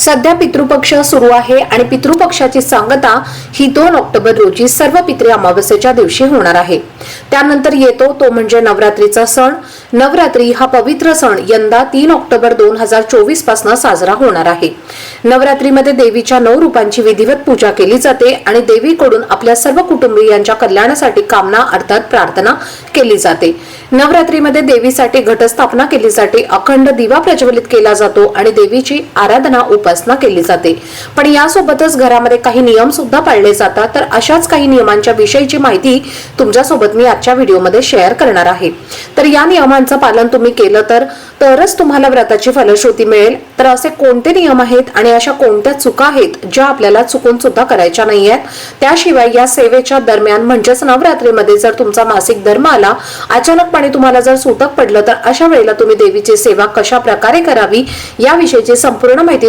सध्या पितृपक्ष सुरू आहे आणि पितृपक्षाची सांगता ही दोन ऑक्टोबर रोजी सर्व पितृ अमावस्येच्या दिवशी होणार आहे. त्यानंतर येतो तो म्हणजे नवरात्रीचा सण. नवरात्री हा पवित्र सण यंदा तीन ऑक्टोबर दोन हजार चोवीसपासून साजरा होणार आहे. नवरात्रीमध्ये देवीच्या नऊ रूपांची विधिवत पूजा केली जाते आणि देवीकडून आपल्या सर्व कुटुंबियांच्या कल्याणासाठी कामना अर्थात प्रार्थना केली जाते. नवरात्रीमध्ये देवीसाठी घटस्थापना केली जाते. अखंड दिवा प्रज्वलित केला जातो आणि देवीची आराधना उपासना केली जाते. पण यासोबतच घरामध्ये काही नियम सुद्धा पाळले जातात. तर अशाच काही नियमांच्या विषयीची माहिती तुमच्यासोबत मी आजच्या व्हिडिओमध्ये शेअर करणार आहे. तर या नियमांचं पालन तुम्ही केलं तर तरच तुम्हाला व्रताची फलश्रुती मिळेल. तर असे कोणते नियम आहेत आणि अशा कोणत्या चुका आहेत ज्या आपल्याला चुकून सुद्धा करायच्या नाही आहेत त्याशिवाय या सेवेच्या दरम्यान म्हणजेच नवरात्रीमध्ये जर तुमचा मासिक धर्म आला अचानकपणे तुम्हाला जर सुतक पडलं तर अशा वेळेला तुम्ही देवीची सेवा कशा प्रकारे करावी याविषयीची संपूर्ण माहिती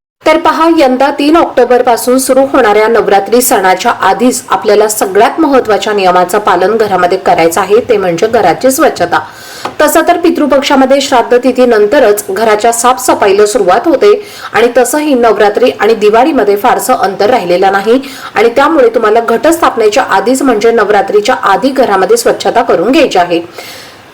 तर पहा यंदा तीन ऑक्टोबरपासून सुरू होणाऱ्या नवरात्री सणाच्या आधीच आपल्याला सगळ्यात महत्त्वाच्या नियमाचं पालन घरामध्ये करायचं आहे ते म्हणजे घराची स्वच्छता. तसं तर पितृपक्षामध्ये श्राद्ध तिथी नंतरच घराच्या साफसफाईला सुरुवात होते आणि तसंही नवरात्री आणि दिवाळीमध्ये फारसं अंतर राहिलेलं नाही आणि त्यामुळे तुम्हाला घटस्थापनेच्या आधीच म्हणजे नवरात्रीच्या आधी घरामध्ये स्वच्छता करून घ्यायची आहे.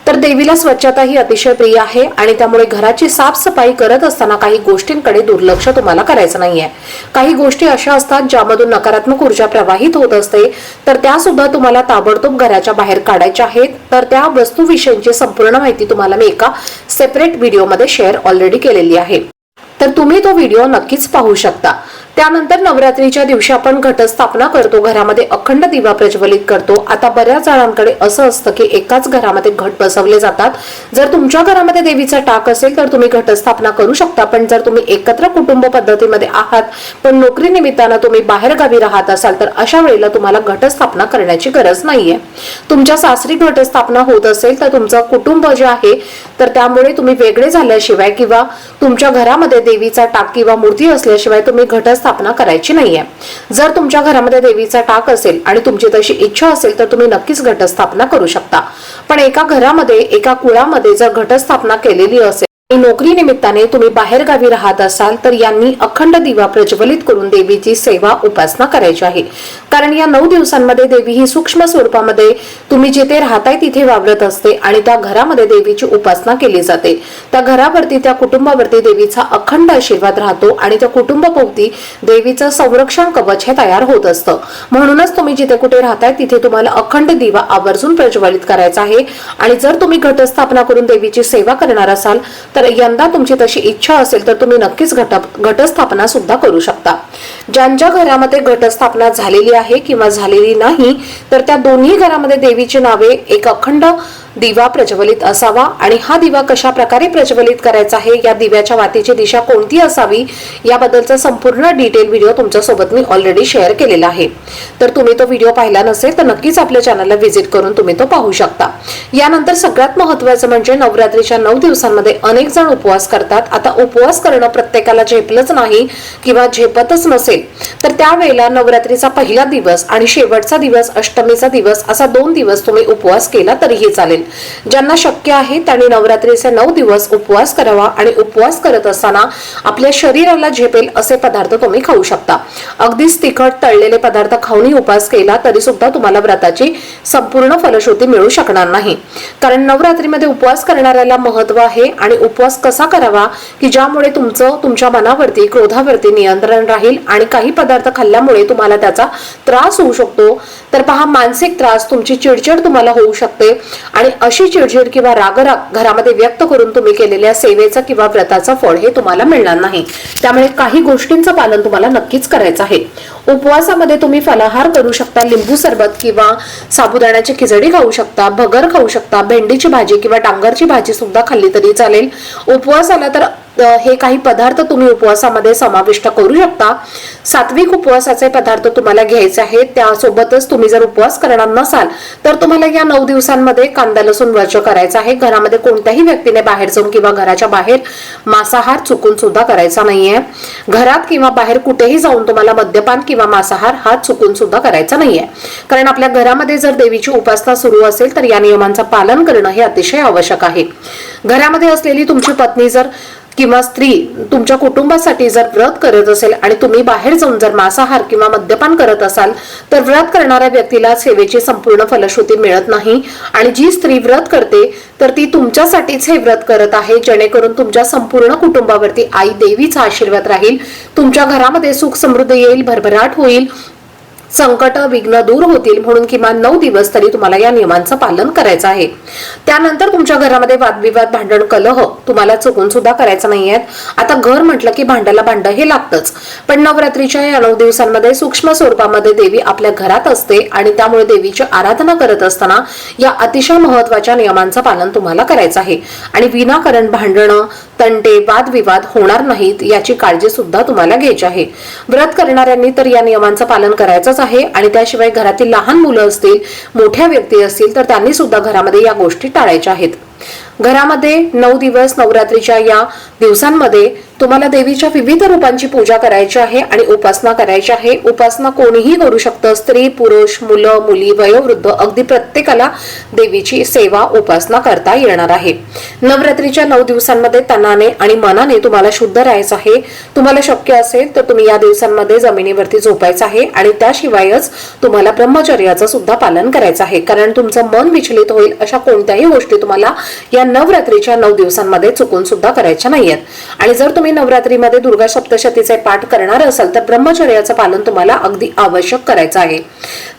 तर देवीला स्वच्छता ही अतिशय प्रिय आहे आणि त्यामुळे घराची साफसफाई करत असताना काही गोष्टींकडे दुर्लक्ष तुम्हाला करायचं नाहीये. काही गोष्टी अशा असतात ज्यामधून नकारात्मक ऊर्जा प्रवाहित होत असते. तर त्या सुद्धा तुम्हाला ताबडतोब घराच्या बाहेर काढायच्या आहेत. तर त्या वस्तूविषयीची संपूर्ण माहिती तुम्हाला मी एका सेपरेट व्हिडिओमध्ये शेअर ऑलरेडी केलेली आहे. तर तुम्ही तो व्हिडिओ नक्कीच पाहू शकता. त्यानंतर नवरात्रीच्या दिवशी आपण घटस्थापना करतो. घरामध्ये अखंड दिवा प्रज्वलित करतो. आता बऱ्याच जणांकडे असं असतं की एकाच घरामध्ये घट बसवले जातात. जर तुमच्या घरामध्ये देवीचा टाक असेल तर तुम्ही घटस्थापना करू शकता. पण जर तुम्ही एकत्र कुटुंब पद्धतीमध्ये आहात पण नोकरी निमित्तानं तुम्ही बाहेर गावी राहत असाल तर अशा वेळेला तुम्हाला घटस्थापना करण्याची गरज नाहीये. तुमच्या सासरी घटस्थापना होत असेल तर तुमचं कुटुंब जे आहे तर त्यामुळे तुम्ही वेगळे झाल्याशिवाय किंवा तुमच्या घरामध्ये देवीचा टाक किंवा मूर्ती असल्याशिवाय तुम्ही घटस्थापना करायची नाहीये. जर तुमच्या घरामध्ये देवीचा टाक असेल आणि तुमची तशी इच्छा असेल तर तुम्ही नक्कीच घटस्थापना करू शकता. पण एका घरामध्ये एका कुळामध्ये जर घटस्थापना केलेली असेल नोकरी निमित्ताने तुम्ही बाहेर गावी राहत असाल तर यांनी अखंड दिवा प्रज्वलित करून देवीची सेवा उपासना करायची आहे. कारण या नऊ दिवसांमध्ये देवी ही सूक्ष्म स्वरूपामध्ये तुम्ही जिथे राहताय तिथे वावरत असते आणि त्या घरामध्ये देवीची उपासना केली जाते. त्या घरावरती त्या कुटुंबावरती देवीचा अखंड आशीर्वाद राहतो आणि त्या कुटुंबाभोवती देवीचं संरक्षण कवच हे तयार होत असतं. म्हणूनच तुम्ही जिथे कुठे राहताय तिथे तुम्हाला अखंड दिवा आवर्जून प्रज्वलित करायचा आहे. आणि जर तुम्ही घटस्थापना करून देवीची सेवा करणार असाल तर यंदा तुमची तशी इच्छा असेल तर तुम्ही नक्कीच घट घटस्थापना सुद्धा करू शकता. ज्यांच्या घरामध्ये घटस्थापना झालेली आहे किंवा झालेली नाही तर त्या दोन्ही घरामध्ये देवीची नावे एक अखंड दिवा प्रज्वलित असावा? आणि हा दिवा कशा प्रकारे प्रज्वलित करायचा आहे? या दिव्याच्या वातीची दिशा कोणती असावी? याबद्दलचा संपूर्ण डिटेल व्हिडिओ तुमच्यासोबत मी ऑलरेडी शेअर केलेला आहे. तर तुम्ही तो व्हिडिओ पाहिला नसेल तर नक्कीच आपल्या चॅनलला व्हिजिट करून तुम्ही तो पाहू शकता. यानंतर सगळ्यात महत्वाचं म्हणजे नवरात्रीच्या नऊ दिवसांमध्ये अनेक जण उपवास करतात. आता उपवास करणं प्रत्येकाला झेपलंच नाही किंवा झेपतच नसेल तर त्यावेळेला नवरात्रीचा पहिला दिवस आणि शेवटचा दिवस अष्टमीचा दिवस असा दोन दिवस तुम्ही उपवास केला तरीही चालेल. ज्यांना शक्य आहे त्यांनी नवरात्रीचे नऊ दिवस उपवास करावा आणि उपवास करत असताना आपल्या शरीराला झेपेल असे पदार्थ तुम्ही खाऊ शकता. अगदीच तिखट तळलेले पदार्थ खाऊनही उपवास केला तरी सुद्धा तुम्हाला व्रताची संपूर्ण फलश्रुती मिळू शकणार नाही. कारण नवरात्रीमध्ये उपवास करणाऱ्याला महत्त्व आहे आणि उपवास कसा करावा की ज्यामुळे तुमचं तुमच्या मनावरती क्रोधावरती नियंत्रण राहील आणि काही पदार्थ खाल्ल्यामुळे तुम्हाला त्याचा त्रास होऊ शकतो. तर पहा मानसिक त्रास तुमची चिडचिड तुम्हाला होऊ शकते आणि अशी चिडचिड किंवा रागराग घरामध्ये व्यक्त करून तुम्ही केलेल्या सेवेचं किंवा व्रताचं फळ हे तुम्हाला मिळणार नाही. त्यामुळे काही गोष्टींचं पालन तुम्हाला नक्कीच करायचं आहे. उपवासामध्ये तुम्ही फलाहार करू शकता लिंबू सरबत किंवा साबुदाण्याची खिचडी खाऊ शकता भगर खाऊ शकता भेंडीची भाजी किंवा डांगरची भाजी सुद्धा खाल्ली तरी चालेल. उपवास आला तर हे काही पदार्थ तुम्ही उपवासामध्ये समाविष्ट करू शकता. सात्विक उपवासाचे पदार्थ तुम्हाला घ्यायचे आहेत. त्यासोबतच तुम्ही जर उपवास करणार नसाल तर तुम्हाला या नऊ दिवसांमध्ये कांदा लसूण वर्ज करायचा आहे. घरामध्ये कोणत्याही व्यक्तीने बाहेर जाऊन किंवा घराच्या बाहेर मांसाहार चुकून सुद्धा करायचा नाहीये. घरात किंवा बाहेर कुठेही जाऊन तुम्हाला मद्यपान किंवा मांसाहार हा चुकून सुद्धा करायचा नाहीये. कारण आपल्या घरामध्ये जर देवीची उपासना सुरू असेल तर या नियमांचं पालन करणं हे अतिशय आवश्यक आहे. घरामध्ये असलेली तुमची पत्नी जर किंवा स्त्री तुमच्या कुटुंबासाठी जर व्रत करत असेल आणि तुम्ही बाहेर जाऊन जर मांसाहार किंवा मद्यपान करत असाल तर व्रत करणाऱ्या व्यक्तीला सेवेची संपूर्ण फलश्रुती मिळत नाही. आणि जी स्त्री व्रत करते तर ती तुमच्यासाठीच हे व्रत करत आहे जेणेकरून तुमच्या संपूर्ण कुटुंबावरती आई देवीचा आशीर्वाद राहील तुमच्या घरामध्ये सुख समृद्धी येईल भरभराट होईल संकट विघ्न दूर होतील म्हणून किमान नऊ दिवस तरी तुम्हाला या नियमांचं पालन करायचं आहे. त्यानंतर तुमच्या घरामध्ये वादविवाद भांडण कलह तुम्हाला चुकून सुद्धा करायचं नाहीये आता घर म्हटलं की भांड्याला भांड हे लागतंच. पण नवरात्रीच्या या नऊ दिवसांमध्ये सूक्ष्म स्वरूपामध्ये देवी आपल्या घरात असते आणि त्यामुळे देवीची आराधना करत असताना या अतिशय महत्त्वाच्या नियमांचं पालन तुम्हाला करायचं आहे. आणि विनाकारण भांडणं तंटे वादविवाद होणार नाहीत याची काळजी सुद्धा तुम्हाला घ्यायची आहे. व्रत करणाऱ्यांनी तर या नियमांचं पालन करायचंच आहे आणि त्याशिवाय घरातील लहान मुलं असतील मोठ्या व्यक्ती असतील तर त्यांनी सुद्धा घरामध्ये या गोष्टी टाळायच्या आहेत. घरामध्ये नऊ दिवस नवरात्रीच्या या दिवसांमध्ये तुम्हाला देवीच्या विविध रूपांची पूजा करायची आहे आणि उपासना करायची आहे. उपासना कोणीही करू शकतं. स्त्री पुरुष मुलं मुली वयोवृद्ध अगदी प्रत्येकाला देवीची सेवा उपासना करता येणार आहे. नवरात्रीच्या नऊ दिवसांमध्ये तनाने आणि मनाने तुम्हाला शुद्ध राहायचं आहे. तुम्हाला शक्य असेल तर तुम्ही या दिवसांमध्ये जमिनीवरती झोपायचं आहे आणि त्याशिवायच तुम्हाला ब्रह्मचर्याचं सुद्धा पालन करायचं आहे. कारण तुमचं मन विचलित होईल अशा कोणत्याही गोष्टी तुम्हाला या नवरात्रीच्या नऊ दिवसांमध्ये चुकून सुद्धा करायच्या नाहीयेत. आणि जर तुम्ही नवरात्रीमध्ये दुर्गा सप्तशतीचे पाठ करणार असाल तर ब्रह्मचर्याचं पालन तुम्हाला अगदी आवश्यक करायचं आहे.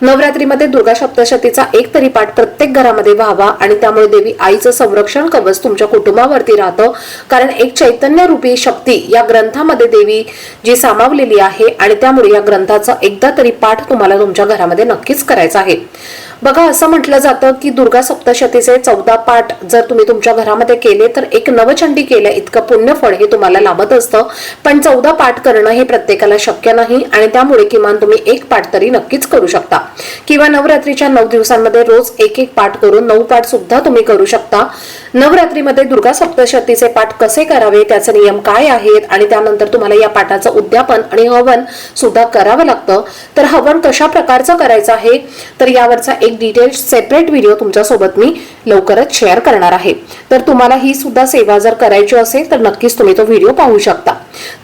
नवरात्रीमध्ये दुर्गा सप्तशतीचा एक तरी पाठ प्रत्येक घरामध्ये व्हावा आणि त्यामुळे देवी आईचं संरक्षण कवच तुमच्या कुटुंबावरती राहतं. कारण एक चैतन्य रूपी शक्ती या ग्रंथामध्ये देवी जी सामावलेली आहे आणि त्यामुळे या ग्रंथाचा एकदा तरी पाठ तुम्हाला तुमच्या घरामध्ये नक्कीच करायचा आहे. बघा असं म्हटलं जातं की दुर्गा सप्तशतीचे चौदा पाठ जर तुम्ही तुमच्या घरामध्ये केले तर एक नवचंडी केल्या इतकं पुण्यफळ हे तुम्हाला लाभत असतं. पण चौदा पाठ करणं हे प्रत्येकाला शक्य नाही आणि त्यामुळे किमान तुम्ही एक पाठ तरी नक्कीच करू शकता. किंवा नवरात्रीच्या नऊ दिवसांमध्ये रोज एक एक पाठ करून नऊ पाठ सुद्धा तुम्ही करू शकता. नवरात्रीमध्ये दुर्गा सप्तशतीचे पाठ कसे करावे त्याचे नियम काय आहेत आणि त्यानंतर तुम्हाला या पाठाचं उद्यापन आणि हवन सुद्धा करावं लागतं. तर हवन कशा प्रकारचं करायचं आहे? तर यावरचा एक डिटेल सेपरेट व्हिडिओ तुमच्यासोबत मी लवकरच शेअर करणार आहे. तर तुम्हाला ही सुद्धा सेवा जर करायची असेल तर नक्कीच तुम्ही तो व्हिडिओ पाहू शकता.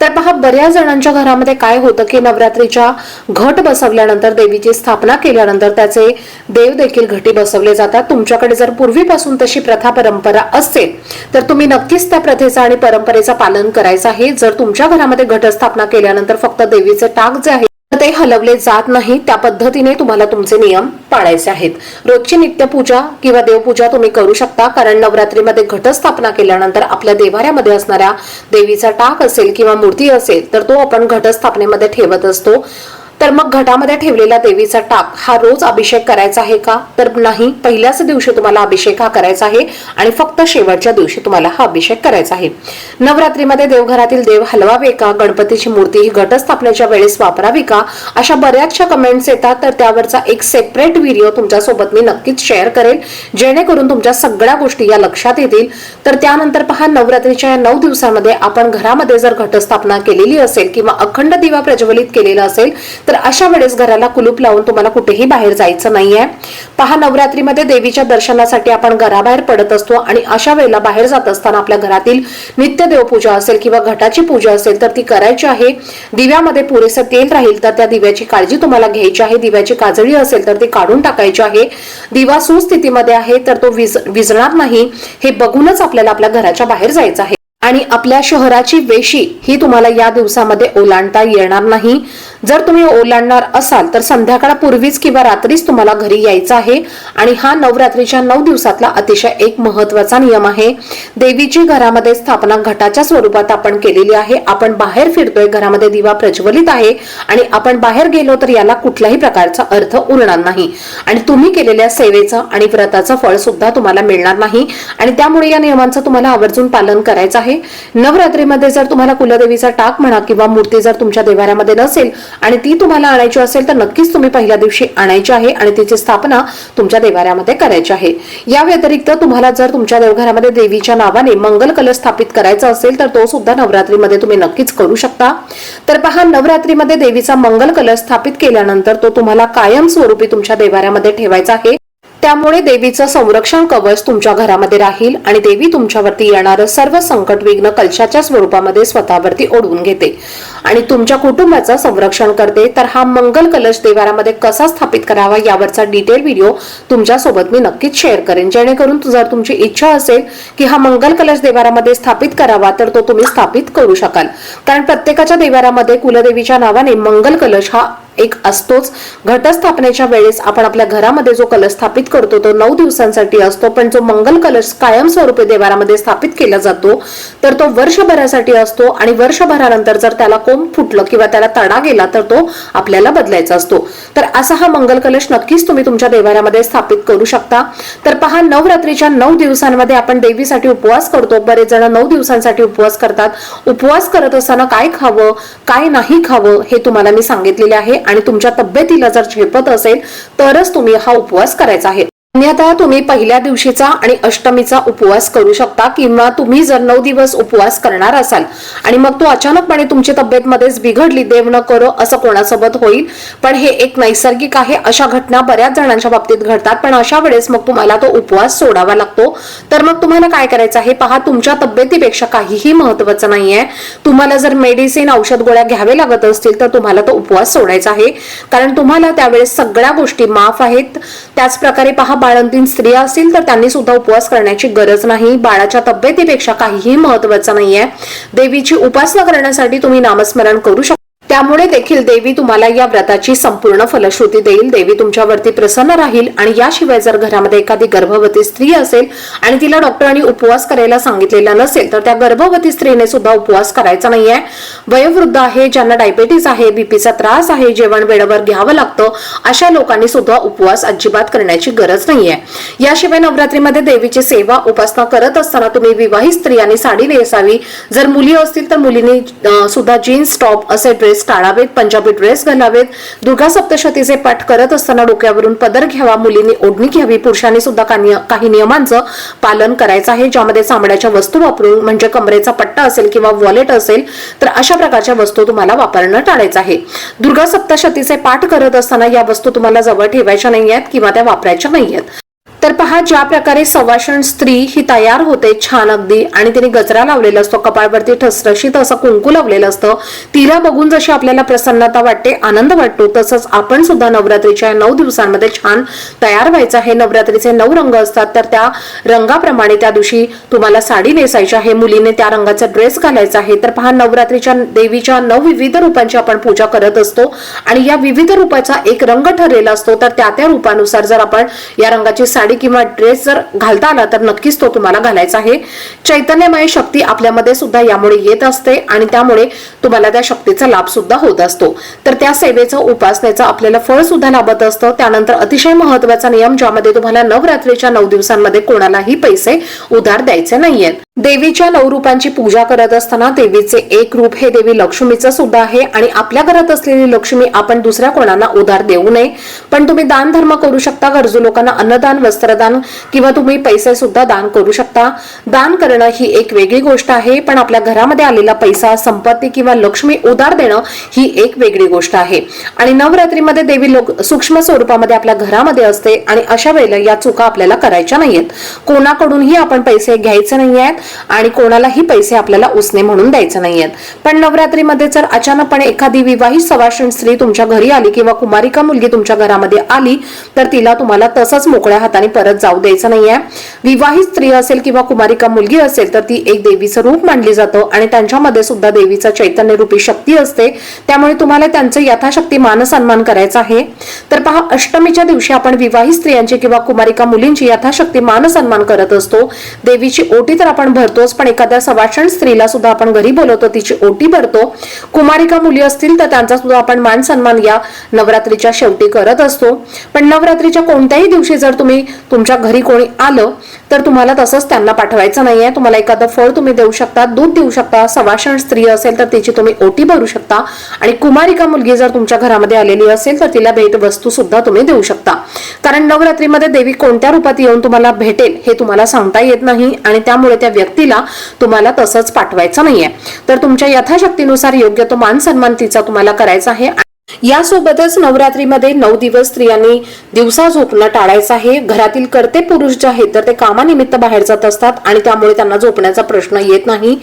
तर पहा बऱ्याच जणांच्या घरामध्ये काय होतं की नवरात्रीच्या घट बसवल्यानंतर देवीची स्थापना केल्यानंतर त्याचे देव देखील घटी बसवले जातात. तुमच्याकडे जर पूर्वीपासून तशी प्रथा परंपरा असेल तर तुम्ही नक्कीच त्या प्रथेचा आणि परंपरेचं पालन करायचं आहे. जर तुमच्या घरामध्ये घटस्थापना केल्यानंतर फक्त देवीचे टाक जे आहे ते हलवले जात नाही. त्या पद्धतीने तुम्हाला तुमचे नियम पाळायचे आहेत. रोजची नित्यपूजा किंवा देवपूजा तुम्ही करू शकता कारण नवरात्रीमध्ये घटस्थापना केल्यानंतर आपल्या देवाऱ्यामध्ये असणाऱ्या देवीचा टाक असेल किंवा मूर्ती असेल तर तो आपण घटस्थापनेमध्ये ठेवत असतो. तर मग घटामध्ये ठेवलेला देवीचा टाक हा रोज अभिषेक करायचा आहे का? तर नाही पहिल्याच दिवशी तुम्हाला अभिषेक हा करायचा आहे आणि फक्त शेवटच्या दिवशी तुम्हाला हा अभिषेक करायचा आहे. नवरात्रीमध्ये देवघरातील देव हलवावे का? गणपतीची मूर्ती ही घटस्थापनेच्या वेळेस वापरावी का? अशा बऱ्याचशा कमेंट्स येतात तर त्यावरचा एक सेपरेट व्हिडिओ तुमच्यासोबत मी नक्कीच शेअर करेल. जेणेकरून तुमच्या सगळ्या गोष्टी या लक्षात येतील. तर त्यानंतर पहा नवरात्रीच्या या नऊ दिवसांमध्ये आपण घरामध्ये जर घटस्थापना केलेली असेल किंवा अखंड दिवा प्रज्वलित केलेला असेल तर तर अशा वेळेस घराला कुलूप लावून तुम्हाला कुठेही बाहेर जायचं नाहीये. पहा नवरात्रीमध्ये देवीच्या दर्शनासाठी आपण घराबाहेर पडत असतो आणि अशा वेळेला बाहेर जात असताना आपल्या घरातील नित्य देवपूजा असेल किंवा घटाची पूजा असेल तर ती करायची आहे. दिव्यामध्ये पुरेसं तेल राहील तर त्या दिव्याची काळजी तुम्हाला घ्यायची आहे. दिव्याची काजळी असेल तर ती काढून टाकायची आहे. दिवा सुस्थितीमध्ये आहे तर तो विज विजणार नाही. हे बघूनच आपल्याला आपल्या घराच्या बाहेर जायचं आहे. आणि आपल्या शहराची वेशी ही तुम्हाला या दिवसामध्ये ओलांडता येणार नाही. जर तुम्ही ओलांडणार असाल तर संध्याकाळपूर्वीच किंवा रात्रीच तुम्हाला घरी यायचं आहे. आणि हा नवरात्रीच्या नऊ दिवसातला अतिशय एक महत्त्वाचा नियम आहे. देवीची घरामध्ये स्थापना घटाच्या स्वरूपात आपण केलेली आहे. आपण बाहेर फिरतोय घरामध्ये दिवा प्रज्वलित आहे. आणि आपण बाहेर गेलो तर याला कुठल्याही प्रकारचा अर्थ उरणार नाही. आणि तुम्ही केलेल्या सेवेचं आणि व्रताचं फळ सुद्धा तुम्हाला मिळणार नाही. आणि त्यामुळे या नियमांचं तुम्हाला आवर्जून पालन करायचं आहे. नवरात्रीमध्ये जर तुम्हाला कुलदेवीचा टाक म्हणा किंवा मूर्ती जर तुमच्या देवाऱ्यामध्ये नसेल आणि ती तुम्हाला आणायची असेल तर नक्कीच तुम्ही पहिल्या दिवशी आणायची आहे आणि तिची स्थापना तुमच्या देवाऱ्यामध्ये करायची आहे. या व्यतिरिक्त तुम्हाला जर तुमच्या देवघरामध्ये देवीच्या नावाने मंगल कलश स्थापित करायचा असेल तर तो सुद्धा नवरात्रीमध्ये तुम्ही नक्कीच करू शकता. तर पहा नवरात्रीमध्ये देवीचा मंगल कलश स्थापित केल्यानंतर तो तुम्हाला कायम स्वरूपी तुमच्या देवाऱ्यामध्ये ठेवायचा आहे. त्यामुळे देवीचं संरक्षण कवच तुमच्या घरामध्ये राहील आणि देवी तुमच्यावरती येणारं सर्व संकट विघ्न कलशाच्या स्वरूपामध्ये स्वतःवरती ओढवून घेते. आणि तुमच्या कुटुंबाचं संरक्षण करते. तर हा मंगल कलश देवारामध्ये कसा स्थापित करावा यावरचा डिटेल व्हिडिओ तुमच्यासोबत मी नक्कीच शेअर करेन. जेणेकरून जर तुमची इच्छा असेल की हा मंगल कलश देवारामध्ये स्थापित करावा तर तो तुम्ही स्थापित करू शकाल. कारण प्रत्येकाच्या देवारामध्ये कुलदेवीच्या नावाने मंगल कलश हा एक असतोच. घटस्थापनेच्या वेळेस आपण आपल्या घरामध्ये जो कलश स्थापित करतो तो नऊ दिवसांसाठी असतो. पण जो मंगल कलश कायमस्वरूपी देवारामध्ये स्थापित केला जातो तर तो वर्षभरासाठी असतो आणि वर्षभरानंतर जर त्याला कोंब फुटलं किंवा त्याला तडा गेला तर तो आपल्याला बदलायचा असतो. तर असा हा मंगल कलश नक्कीच तुम्ही तुमच्या देवाऱ्यामध्ये स्थापित करू शकता. तर पहा नवरात्रीच्या नऊ दिवसांमध्ये आपण देवीसाठी उपवास करतो. बरेच जण नऊ दिवसांसाठी उपवास करतात. उपवास करत असताना काय खावं काय नाही खावं हे तुम्हाला मी सांगितलेले आहे. आणि तुमच्या तब्येतीला जर झेपत असेल तरच तुम्ही हा उपवास करायचा आहे. अन्यथा तुम्ही पहिल्या दिवशीचा आणि अष्टमीचा उपवास करू शकता किंवा तुम्ही जर नऊ दिवस उपवास करणार असाल आणि मग तो अचानकपणे तुमची तब्येत मध्येच बिघडली देव न करो असं कोणासोबत होईल? पण हे एक नैसर्गिक आहे अशा घटना बऱ्याच जणांच्या बाबतीत घडतात पण अशा वेळेस मग तुम्हाला तो उपवास सोडावा लागतो. तर मग तुम्हाला काय करायचं आहे? पहा तुमच्या तब्येतीपेक्षा काहीही महत्वाचं नाहीये. तुम्हाला जर मेडिसिन औषध गोळ्या घ्यावे लागत असतील तर तुम्हाला तो उपवास सोडायचा आहे. कारण तुम्हाला त्यावेळेस सगळ्या गोष्टी माफ आहेत. त्याचप्रकारे पहा बाळंतीन स्त्रिया असतील तर त्यांनी सुद्धा उपवास करण्याची गरज नाही. बाळाच्या तब्येतीपेक्षा काहीही महत्वाचं नाहीये. देवीची उपासना करण्यासाठी तुम्ही नामस्मरण करू शकता त्यामुळे देखील देवी तुम्हाला या व्रताची संपूर्ण फलश्रुती देईल. देवी तुमच्यावरती प्रसन्न राहील आणि याशिवाय जर घरामध्ये एखादी गर्भवती स्त्री असेल आणि तिला डॉक्टरांनी उपवास करायला सांगितलेला नसेल तर त्या गर्भवती स्त्रीने सुद्धा उपवास करायचा नाहीये. वयोवृद्ध आहे ज्यांना डायबेटीस आहे बीपीचा त्रास आहे जेवण वेळेवर घ्यावं लागतं अशा लोकांनी सुद्धा उपवास अजिबात करण्याची गरज नाहीये. याशिवाय नवरात्रीमध्ये देवीची सेवा उपासना करत असताना तुम्ही विवाहित स्त्रियांनी साडी नेसावी. जर मुली असतील तर मुलींनी सुद्धा जीन्स टॉप असे ड्रेस टाळावेत पंजाबी ड्रेस घालावेत. दुर्गा सप्तशतीचे पाठ करत असताना डोक्यावरून पदर घ्यावा मुलींनी ओढणी घ्यावी पुरुषांनी सुद्धा काही नियमांचं पालन करायचं आहे ज्यामध्ये चामड्याच्या वस्तू वापरून म्हणजे कमरेचा पट्टा असेल किंवा वॉलेट असेल तर अशा प्रकारच्या वस्तू तुम्हाला वापरणं टाळायचं आहे. दुर्गा सप्तशतीचे पाठ करत असताना या वस्तू तुम्हाला जवळ ठेवायच्या नाही आहेत किंवा त्या वापरायच्या नाही आहेत तर पहा ज्या प्रकारे सवाषण स्त्री ही तयार होते छान अगदी आणि तिने गजरा लावलेला असतो कपाळवरती ठसरशीत असं कुंकू लावलेलं असतं तिला बघून जशी आपल्याला प्रसन्नता वाटते आनंद वाटतो तसंच आपण सुद्धा नवरात्रीच्या नऊ दिवसांमध्ये छान तयार व्हायचं आहे. नवरात्रीचे नऊ रंग असतात तर त्या रंगाप्रमाणे त्या दिवशी तुम्हाला साडी नेसायची आहे मुलीने त्या रंगाचा ड्रेस घालायचा आहे. तर पहा नवरात्रीच्या देवीच्या नऊ विविध रूपांची आपण पूजा करत असतो आणि या विविध रूपाचा एक रंग ठरलेला असतो तर त्या त्या रूपानुसार जर आपण या रंगाची साडी किंवा ड्रेस जर घालता आला तर नक्कीच तो तुम्हाला घालायचा आहे. चैतन्यमय शक्ती आपल्यामध्ये सुद्धा यामुळे येत असते आणि त्यामुळे तुम्हाला त्या शक्तीचा लाभ सुद्धा होत असतो. तर त्या सेवेचं उपासनेचं आपल्याला फळ सुद्धा लाभत असतं. त्यानंतर अतिशय महत्त्वाचा नियम ज्यामध्ये तुम्हाला नवरात्रीच्या नऊ दिवसांमध्ये कोणालाही पैसे उधार द्यायचे नाहीयेत. देवीच्या नऊ रूपांची पूजा करत असताना देवीचे एक रूप हे देवी लक्ष्मीचं सुद्धा आहे आणि आपल्या घरात असलेली लक्ष्मी आपण दुसऱ्या कोणाला उधार देऊ नये. पण तुम्ही दान धर्म करू शकता. गरजू लोकांना अन्नदान वस्त्रदान किंवा तुम्ही पैसे सुद्धा दान करू शकता. दान करणं ही एक वेगळी गोष्ट आहे पण आपल्या घरामध्ये आलेला पैसा संपत्ती किंवा लक्ष्मी उधार देणं ही एक वेगळी गोष्ट आहे. आणि नवरात्रीमध्ये देवी लोक सूक्ष्म स्वरूपामध्ये आपल्या घरामध्ये असते आणि अशा वेळेला या चुका आपल्याला करायच्या नाहीयेत. कोणाकडूनही आपण पैसे घ्यायचे नाही आहेत आणि कोणालाही पैसे आपल्याला उसने म्हणून द्यायचे नाहीयेत. पण नवरात्रीमध्ये जर अचानकपणे एखादी विवाहित सवाषण स्त्री तुमच्या घरी आली किंवा कुमारिका मुलगी तुमच्या घरामध्ये आली तर तिला तुम्हाला तसंच मोकळ्या हाताने ठिकाणी परत जाऊ द्यायचं नाहीये. विवाहित स्त्री असेल किंवा कुमारिका मुलगी असेल तर ती एक देवीचं रूप मानली जातं आणि त्यांच्यामध्ये सुद्धा देवीचा चैतन्य रूपी शक्ती असते. त्यामुळे तुम्हाला त्यांचं यथाशक्ती मान सन्मान करायचा आहे. तर पहा अष्टमीच्या दिवशी आपण विवाहित स्त्रियांची किंवा कुमारिका मुलींची यथाशक्ती मान सन्मान करत असतो. देवीची ओटी तर आपण भरतोच पण एखाद्या सवाषण स्त्रीला सुद्धा आपण घरी बोलवतो तिची ओटी भरतो. कुमारिका मुली असतील तर त्यांचा सुद्धा आपण मान सन्मान या नवरात्रीच्या शेवटी करत असतो. पण नवरात्रीच्या कोणत्याही दिवशी जर तुम्ही तुमच्या घरी कोणी आलं तर तुम्हाला तसंच त्यांना पाठवायचं नाहीये. तुम्हाला एखादं फळ तुम्ही देऊ शकता दूध देऊ शकता सवाषण स्त्री असेल तर तिची तुम्ही ओटी भरू शकता. आणि कुमारिका मुलगी जर तुमच्या घरामध्ये आलेली असेल तर तिला भेट वस्तू सुद्धा तुम्ही देऊ शकता. कारण नवरात्रीमध्ये देवी कोणत्या रूपात येऊन तुम्हाला भेटेल हे तुम्हाला सांगता येत नाही आणि त्यामुळे त्या व्यक्तीला तुम्हाला तसंच पाठवायचं नाहीये. तर तुमच्या यथाशक्तीनुसार योग्य तो मान सन्मान तिचा तुम्हाला करायचा आहे यासोबतच नवरात्रीमध्ये नऊ दिवस स्त्रियांनी दिवसा झोपणं टाळायचं आहे. घरातील करते पुरुष जे आहेत तर ते कामानिमित्त बाहेर जात असतात आणि त्यामुळे त्यांना झोपण्याचा प्रश्न येत नाही.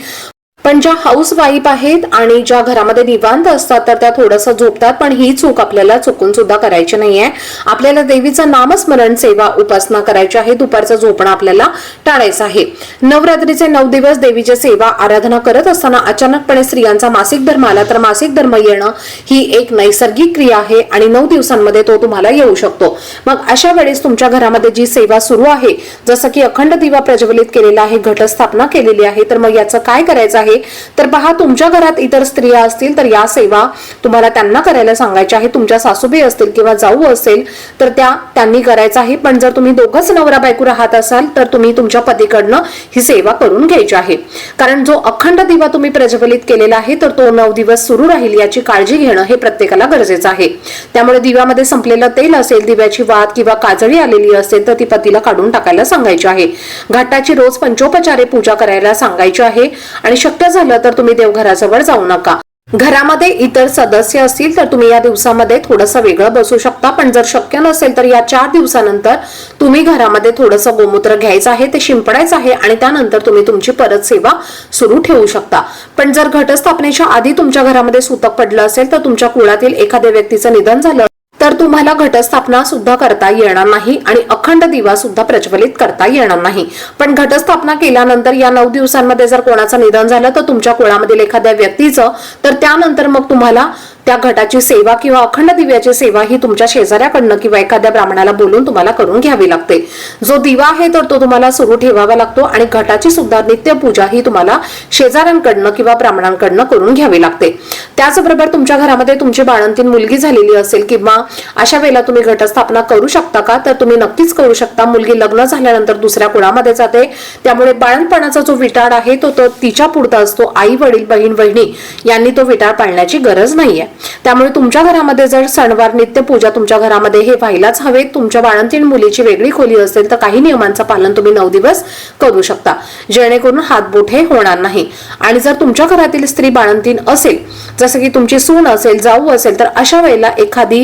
पण ज्या हाऊस वाईफ आहेत आणि ज्या घरामध्ये निवांत असतात तर त्या थोडंसं झोपतात. पण ही चूक आपल्याला चुकून सुद्धा करायची नाहीये. आपल्याला देवीचं नामस्मरण सेवा उपासना करायची आहे. दुपारचं झोपणं आपल्याला टाळायचं आहे. नवरात्रीचे नऊ दिवस देवीची सेवा आराधना करत असताना अचानकपणे स्त्रियांचा मासिक धर्म आला तर मासिक धर्म येणं ही एक नैसर्गिक क्रिया आहे आणि नऊ दिवसांमध्ये तो तुम्हाला येऊ शकतो. मग अशा वेळेस तुमच्या घरामध्ये जी सेवा सुरू आहे जसं की अखंड दिवा प्रज्वलित केलेला आहे घटस्थापना केलेली आहे तर मग याचं काय करायचं आहे? तर पहा तुमच्या घरात इतर स्त्रिया असतील तर या सेवा तुम्हाला त्यांना करायला सांगायच्या आहे तुमच्या सासूबाई असतील किंवा जाऊ असेल तर त्या त्यांनी करायचं आहे. पण जर तुम्ही दोघंच नवरा बायको राहत असाल तर तुम्ही तुमच्या पतीकडनं ही सेवा करून घ्यायची आहे. कारण जो अखंड दिवा तुम्ही प्रज्वलित केलेला आहे तर तो नऊ दिवस सुरू राहील याची काळजी घेणं हे प्रत्येकाला गरजेचं आहे. त्यामुळे दिव्यामध्ये संपलेलं तेल असेल दिव्याची वात किंवा काजळी आलेली असेल तर ती पतीला काढून टाकायला सांगायची आहे. घाटाची रोज पंचोपचारे पूजा करायला सांगायची आहे. आणि शक्य झालं तर तुम्ही देवघराजवळ जाऊ नका. घरामध्ये इतर सदस्य असतील तर तुम्ही या दिवसामध्ये थोडंसं वेगळं बसू शकता. पण जर शक्य नसेल तर या चार दिवसानंतर तुम्ही घरामध्ये थोडंसं गोमूत्र घ्यायचं आहे ते शिंपडायचं आहे आणि त्यानंतर तुम्ही तुमची परत सेवा सुरू ठेवू शकता. पण जर घटस्थापनेच्या आधी तुमच्या घरामध्ये सुतक पडलं असेल तर तुमच्या कुळातील एखाद्या व्यक्तीचं निधन झालं तर तुम्हाला घटस्थापना सुद्धा करता येणार नाही आणि अखंड दिवा सुद्धा प्रज्वलित करता येणार नाही. पण घटस्थापना केल्यानंतर या नऊ दिवसांमध्ये जर कोणाचं निधन झालं तर तुमच्या कुळामधील एखाद्या व्यक्तीचं तर त्यानंतर मग तुम्हाला त्या घटाची सेवा किंवा अखंड दिव्याची सेवा ही तुमच्या शेजाऱ्याकडनं किंवा एखाद्या ब्राह्मणाला बोलून तुम्हाला करून घ्यावी लागते. जो दिवा आहे तर तो तुम्हाला सुरू ठेवावा लागतो आणि घटाची सुद्धा नित्य पूजा ही तुम्हाला शेजाऱ्यांकडनं किंवा ब्राह्मणांकडनं करून घ्यावी लागते. त्याचबरोबर तुमच्या घरामध्ये तुमची बाळंतीन मुलगी झालेली असेल किंवा अशा वेळेला तुम्ही घटस्थापना करू शकता का? तर तुम्ही नक्कीच करू शकता. मुलगी लग्न झाल्यानंतर दुसऱ्या कुळामध्ये जाते. त्यामुळे बाळणपणाचा जो विटाळ आहे तो तो तिच्या पुढता असतो. आई वडील बहीण बहिणी यांनी तो विटाळ पाळण्याची गरज नाहीये. त्यामुळे तुमच्या घरामध्ये जर सणवार नित्य पूजा तुमच्या घरामध्ये हे व्हायलाच हवे तुमच्या बाळंतीण मुलीची वेगळी खोली असेल तर काही नियमांचं पालन तुम्ही नऊ दिवस करू शकता. जेणेकरून हातबोट हे होणार नाही. आणि जर तुमच्या घरातील स्त्री बाळंतीण असेल जसं की तुमची सून असेल जाऊ असेल तर अशा वेळेला एखादी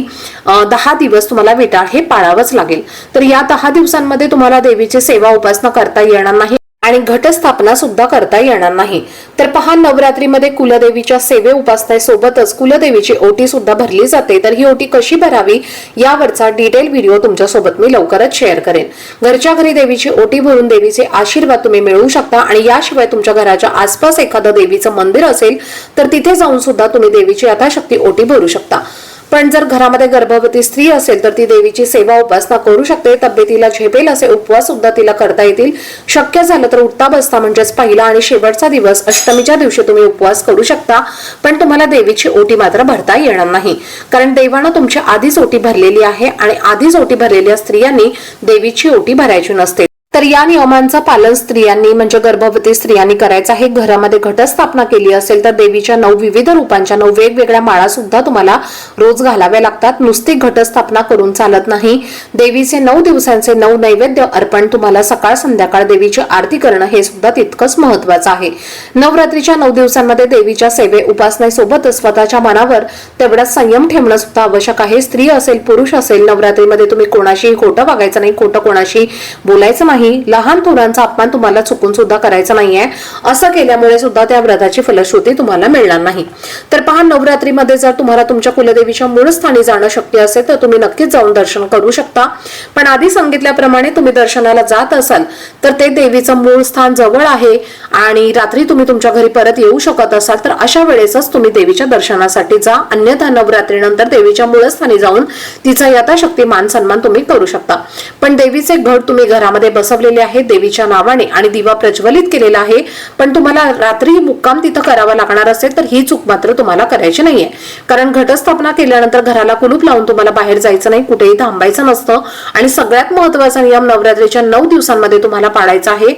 दहा दिवस तुम्हाला विटाळ हे पाळावंच लागेल. तर या दहा दिवसांमध्ये तुम्हाला देवीची सेवा उपासना करता येणार नाही. आणि घटस्थापना सुद्धा करता येणार नाही. तर पहा नवरात्रीमध्ये कुलदेवीच्या सेवे उपासनेसोबतच कुलदेवीची ओटी सुद्धा भरली जाते. तर ही ओटी कशी भरावी यावरचा डिटेल व्हिडिओ तुमच्यासोबत मी लवकरच शेअर करेन. घरच्या घरी देवीची ओटी भरून देवीचे आशीर्वाद तुम्ही मिळवू शकता आणि याशिवाय तुमच्या घराच्या आसपास एखादं देवीचं मंदिर असेल तर तिथे जाऊन सुद्धा तुम्ही देवीची यथाशक्ती ओटी भरू शकता. पण जर घरामध्ये गर्भवती स्त्री असेल तर ती देवीची सेवा उपासना करू शकते. तब्येतीला झेपेल असे उपवास सुद्धा तिला करता येतील. शक्य झालं तर उठता बसता म्हणजेच पहिला आणि शेवटचा दिवस अष्टमीच्या दिवशी तुम्ही उपवास करू शकता. पण तुम्हाला देवीची ओटी मात्र भरता येणार नाही. कारण देवानं तुमची आधीच ओटी भरलेली आहे आणि आधीच ओटी भरलेल्या स्त्रियांनी देवीची ओटी भरायची नसते. तर या नियमांचं पालन स्त्रियांनी म्हणजे गर्भवती स्त्रियांनी करायचं आहे. घरामध्ये घटस्थापना केली असेल तर देवीच्या नऊ विविध रूपांच्या नऊ वेगवेगळ्या माळा सुद्धा तुम्हाला रोज घालाव्या लागतात. नुसती घटस्थापना करून चालत नाही. देवीचे नऊ दिवसांचे नऊ नैवेद्य अर्पण तुम्हाला सकाळ संध्याकाळ देवीची आरती करणं हे सुद्धा तितकंच महत्वाचं आहे. नवरात्रीच्या नऊ दिवसांमध्ये देवीच्या सेवे उपासनेसोबतच स्वतःच्या मनावर तेवढा संयम ठेवणं सुद्धा आवश्यक आहे. स्त्री असेल पुरुष असेल नवरात्रीमध्ये तुम्ही कोणाशीही खोटं वागायचं नाही खोटं कोणाशी बोलायचं नाही. नाही लहान थोरांचा अपमान तुम्हाला चुकून सुद्धा करायचा नाहीये. असं केल्यामुळे सुद्धा त्या व्रताची फलश्रुती तुम्हाला मिळणार नाही. तर पहा नवरात्रीमध्ये जर तुम्हाला तुमच्या कुलदेवीच्या मूळ स्थानी जाणं शक्य असेल तर तुम्ही नक्कीच जाऊन दर्शन करू शकता. पण आधी सांगितल्याप्रमाणे तुम्ही दर्शनाला जात असाल तर ते देवीचं मूळ स्थान जवळ आहे आणि रात्री तुम्ही तुमच्या घरी परत येऊ शकत असाल तर अशा वेळेसच तुम्ही देवीच्या दर्शनासाठी जा. अन्यथा नवरात्रीनंतर देवीच्या मूळ स्थानी जाऊन तिचा यथाशक्ती मान सन्मान तुम्ही करू शकता. पण देवीचे घट तुम्ही घरामध्ये बस बसवलेले आहे देवीच्या नावाने आणि दिवा प्रज्वलित केलेला आहे. पण तुम्हाला रात्री मुक्काम तिथं करावा लागणार असेल तर ही चूक मात्र तुम्हाला करायची नाहीये. कारण घटस्थापना केल्यानंतर घराला कुलूप लावून तुम्हाला बाहेर जायचं नाही कुठेही थांबायचं नसतं. आणि सगळ्यात महत्त्वाचा नियम नवरात्रीच्या नऊ दिवसांमध्ये तुम्हाला पाळायचा आहे.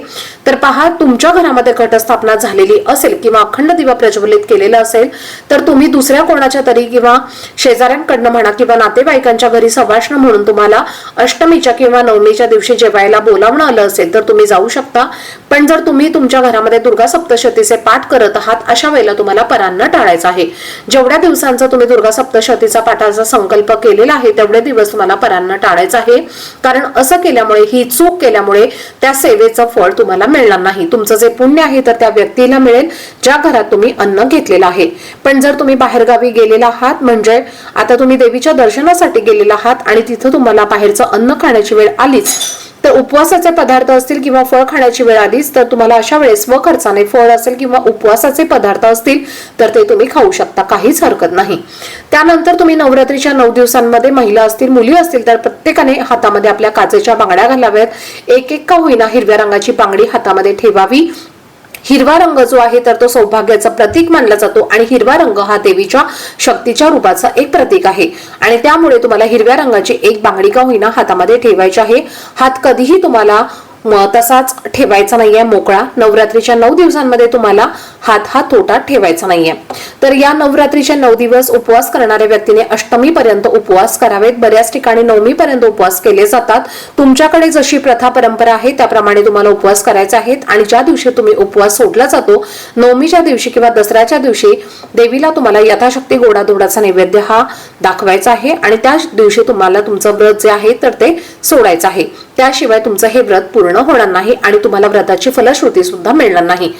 तर पहा तुमच्या घरामध्ये घटस्थापना झालेली असेल किंवा अखंड दिवा प्रज्वलित केलेला असेल तर तुम्ही दुसऱ्या कोणाच्या तरी किंवा शेजाऱ्यांकडनं म्हणा किंवा नातेवाईकांच्या घरी सवाष्ण म्हणून तुम्हाला अष्टमीच्या किंवा नवमीच्या दिवशी जेवायला बोलावणं आलं असेल तर तुम्ही जाऊ शकता. पण जर तुम्ही तुमच्या घरामध्ये दुर्गा सप्तशतीचे पाठ करत आहात अशा वेळेला तुम्हाला परांना टाळायचं आहे. जेवढ्या दिवसांचा तुम्ही दुर्गा सप्तशतीचा पाठाचा संकल्प केलेला आहे तेवढे दिवस तुम्हाला परांना टाळायचं आहे. कारण असं केल्यामुळे ही चूक केल्यामुळे त्या सेवेचं फळ तुम्हाला मिळणार नाही. तुमचं जे पुण्य आहे तर त्या व्यक्तीला मिळेल ज्या घरात तुम्ही अन्न घेतलेलं आहे. पण जर तुम्ही बाहेरगावी गेलेला आहात म्हणजे आता तुम्ही देवीच्या दर्शनासाठी गेलेला आहात आणि तिथं तुम्हाला बाहेरचं अन्न खाण्याची वेळ आलीच तर उपवासाचे पदार्थ असतील किंवा फळ खाण्याची वेळ आलीच तर तुम्हाला अशा वेळेस स्वखर्चाने फळ असेल किंवा उपवासाचे पदार्थ असतील तर ते तुम्ही खाऊ शकता. काहीच हरकत नाही. त्यानंतर तुम्ही नवरात्रीच्या नऊ दिवसांमध्ये महिला असतील मुली असतील तर प्रत्येकाने हातामध्ये आपल्या काचेच्या बांगड्या घालाव्यात. एक एक का होईना हिरव्या रंगाची बांगडी हातामध्ये ठेवावी. हिरवा रंग जो आहे तर तो सौभाग्याचा प्रतीक मानला जातो आणि हिरवा रंग हा देवीच्या शक्तीच्या रूपाचा एक प्रतीक आहे. आणि त्यामुळे तुम्हाला हिरव्या रंगाची एक बांगडी का होईना हातामध्ये ठेवायची आहे. हात कधीही तुम्हाला तसाच ठेवायचा नाहीये मोकळा. नवरात्रीच्या नऊ दिवसांमध्ये तुम्हाला हात हा तोटात ठेवायचा नाहीये. तर या नवरात्रीच्या नऊ दिवस उपवास करणाऱ्या व्यक्तीने अष्टमी पर्यंत उपवास करावेत. बऱ्याच ठिकाणी नवमी पर्यंत उपवास केले जातात. तुमच्याकडे जशी प्रथा परंपरा आहे त्याप्रमाणे तुम्हाला उपवास करायचे आहेत. आणि ज्या दिवशी तुम्ही उपवास सोडला जातो नवमीच्या दिवशी किंवा दसऱ्याच्या दिवशी देवीला तुम्हाला यथाशक्ती गोडाधोडाचा नैवेद्य हा दाखवायचा आहे. आणि त्या दिवशी तुम्हाला तुमचं व्रत जे आहे तर ते सोडायचं आहे. त्याशिवाय तुमचं हे व्रत पूर्ण होणार नाही आणि तुम्हाला व्रताची फलश्रुती सुद्धा मिळणार नाही.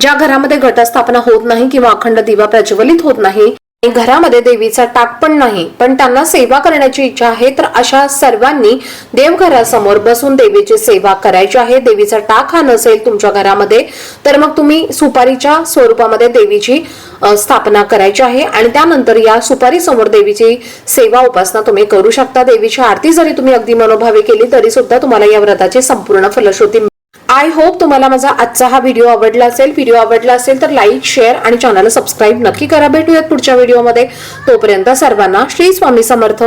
ज्या घरामध्ये घटस्थापना होत नाही किंवा अखंड दिवा प्रज्वलित होत नाही घरामध्ये देवीचा टाक पण नाही. पण त्यांना सेवा करण्याची इच्छा आहे तर अशा सर्वांनी देवघरासमोर बसून देवीची सेवा करायची आहे. देवीचा टाक हा नसेल तुमच्या घरामध्ये तर मग तुम्ही सुपारीच्या स्वरूपामध्ये देवीची स्थापना करायची आहे. आणि त्यानंतर या सुपारी समोर देवीची सेवा उपासना तुम्ही करू शकता. देवीची आरती जरी तुम्ही अगदी मनोभावे केली तरी सुद्धा तुम्हाला या व्रताची संपूर्ण फलश्रुती आय होप तुम्हाला माझा आजचा हा व्हिडिओ आवडला असेल. व्हिडिओ आवडला असेल तर लाईक शेअर आणि चॅनलला सबस्क्राईब नक्की करा. भेटूयात पुढच्या व्हिडिओमध्ये तोपर्यंत सर्वांना श्री स्वामी समर्थ.